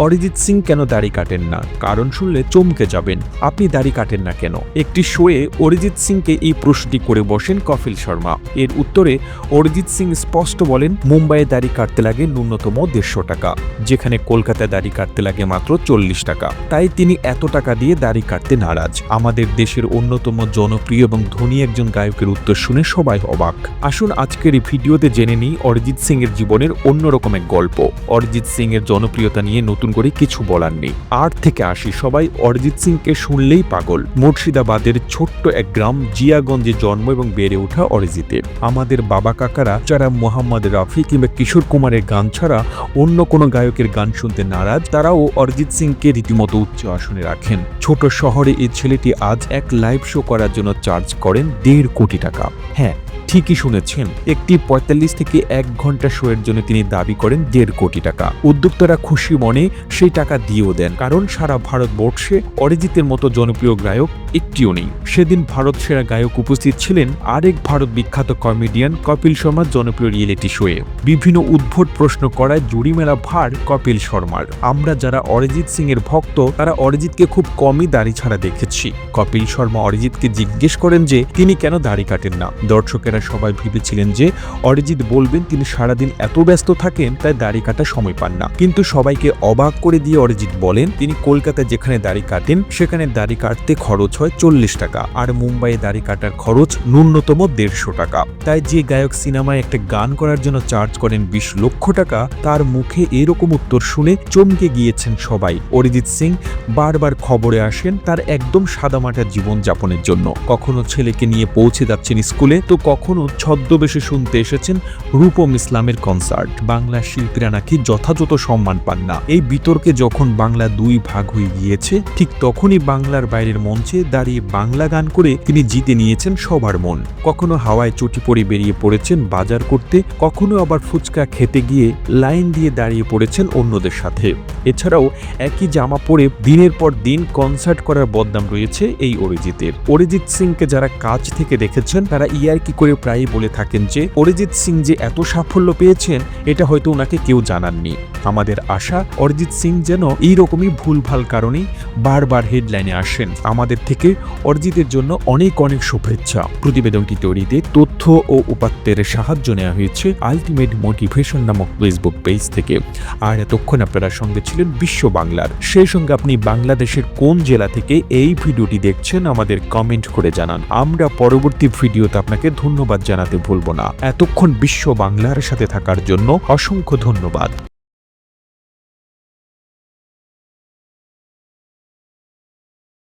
অরিজিৎ সিং কেন দাড়ি কাটেন না? কারণ শুনলে চমকে যাবেন। আপনি দাড়ি কাটেন না কেন? একটি শোয়ে অরিজিৎ সিংকে এই প্রশ্নটি করে বসেন কপিল শর্মা। এর উত্তরে, অরিজিৎ সিং স্পষ্ট বলেন, মুম্বাইয়ে দাড়ি কাটতে লাগে ন্যূনতম দেড়শো টাকা। যেখানে কলকাতায় দাড়ি কাটতে লাগে মাত্র চল্লিশ টাকা। তাই তিনি এত টাকা দিয়ে দাড়ি কাটতে নারাজ। আমাদের দেশের অন্যতম জনপ্রিয় এবং ধনী একজন গায়কের উত্তর শুনে সবাই অবাক। আসুন আজকের এই ভিডিওতে জেনে নিই অরিজিৎ সিং এর জীবনের অন্যরকম এক গল্প। অরিজিৎ সিং এর জনপ্রিয়তা নিয়ে নতুন করে, কিছু বলার নেই। আট থেকে আসি সবাই অরিজিৎ সিংকে শুনলেই পাগল। মুর্শিদাবাদের ছোট্ট এক গ্রাম জিয়াগঞ্জে জন্ম এবং বেড়ে ওঠা অরিজিতের। আমাদের বাবা কাকারা, যারা মোহাম্মদ রাফি কিংবা কিশোর কুমারের গান ছাড়া অন্য কোনো গায়কের গান শুনতে নারাজ, তারাও অরিজিৎ সিংকে রীতিমতো উচ্চ আসনে রাখেন। ছোট শহরে এই ছেলেটি আজ এক লাইভ শো করার জন্য চার্জ করেন দেড় কোটি টাকা। হ্যাঁ ঠিকই শুনেছেন, একটি পঁয়তাল্লিশ থেকে এক ঘণ্টা শোয়ের জন্য তিনি দাবি করেন দেড় কোটি টাকা। উদ্যোক্তারা খুশি মনে সেই টাকা দিয়েও দেন, কারণ সারা ভারতবর্ষে অরিজিতের মতো জনপ্রিয় গায়ক একটিও নেই। সেদিন ভারত সেরা গায়ক উপস্থিত ছিলেন আরেক ভারত বিখ্যাত কমেডিয়ান কপিল শর্মার জনপ্রিয় রিয়েলিটি শোয়ে বিভিন্ন উদ্ভট প্রশ্ন করায় জুড়িমেলা ভার কপিল শর্মার। আমরা যারা অরিজিৎ সিং এর ভক্ত, তারা অরিজিৎকে খুব কমই দাড়ি ছাড়া দেখেছি। কপিল শর্মা অরিজিৎকে জিজ্ঞেস করেন যে, তিনি কেন দাড়ি কাটেন না? দর্শকেরা সবাই ভেবেছিলেন যে, অরিজিৎ বলবেন, তিনি সারাদিন এত ব্যস্ত থাকেন, তাই দাড়ি কাটা সময় পান না। কিন্তু সবাইকে অবাক করে দিয়ে অরিজিৎ বলেন, তিনি কলকাতায় যেখানে দাড়ি কাটেন, সেখানে দাড়ি কাটতে খরচ হয় চল্লিশ টাকা, আর মুম্বাইয়ে দাড়ি কাটার খরচ ন্যূনতম দেড়শো টাকা। তাই যে গায়ক সিনেমায় একটা গান করার জন্য চার্জ করেন বিশ লক্ষ টাকা, তার মুখে এরকম উত্তর শুনে চমকে গিয়েছেন সবাই। অরিজিৎ সিং বারবার খবরে আসেন তার একদম সাদামাটা জীবন যাপনের জন্য। কখনো ছেলেকে নিয়ে পৌঁছে যাচ্ছেন স্কুলে, তো কখনো ছদ্মবেশে শুনতে এসেছেন রূপম ইসলামের কনসার্ট বাংলা শিল্পীরা নাকি যথাযথ সম্মান পান না। এই বিতর্কে যখন বাংলা দুই ভাগ হয়ে গিয়েছে, ঠিক তখনই বাংলার বাইরের মঞ্চে দাঁড়িয়ে বাংলা গান করে তিনি জিতে নিয়েছেন সবার মন। কখনো হাওয়ায় চটি পরে বেরিয়ে পড়েছেন বাজার করতে, কখনো আবার ফুচকা খেতে গিয়ে লাইন দিয়ে দাঁড়িয়ে পড়েছেন অন্যদের সাথে। এছাড়াও একই জামা পরে দিনের পর দিন কনসার্ট করার বদনাম রয়েছে এই অরিজিতের। অরিজিৎ সিংকে যারা কাজ থেকে দেখেছেন, তারা ইয়ার কি করে প্রায়ই বলে থাকেন যে, অরিজিৎ সিং যে এত সাফল্য পেয়েছেন, এটা হয়তো ওনাকে কেউ জানাননি। আমাদের আশা, অরিজিৎ সিং যেন এইরকমই ভুলভাল কারণেই বারবার হেডলাইনে আসেন। আমাদের থেকে অরিজিতের জন্য অনেক অনেক শুভেচ্ছা। প্রতিবেদনটি তৈরিতে তথ্য ও উপাত্তের সাহায্য নেওয়া হয়েছে আলটিমেট মোটিভেশন নামক ফেসবুক পেজ থেকে। আর এতক্ষণ আপনারা সঙ্গে ছিলেন বিশ্ব বাংলার। সেই সঙ্গে আপনি বাংলাদেশের কোন জেলা থেকে এই ভিডিওটি দেখছেন আমাদের কমেন্ট করে জানান। আমরা পরবর্তী ভিডিওতে আপনাকে ধন্যবাদ জানাতে ভুলব না। এতক্ষণ বিশ্ব বাংলার সাথে থাকার জন্য অসংখ্য ধন্যবাদ।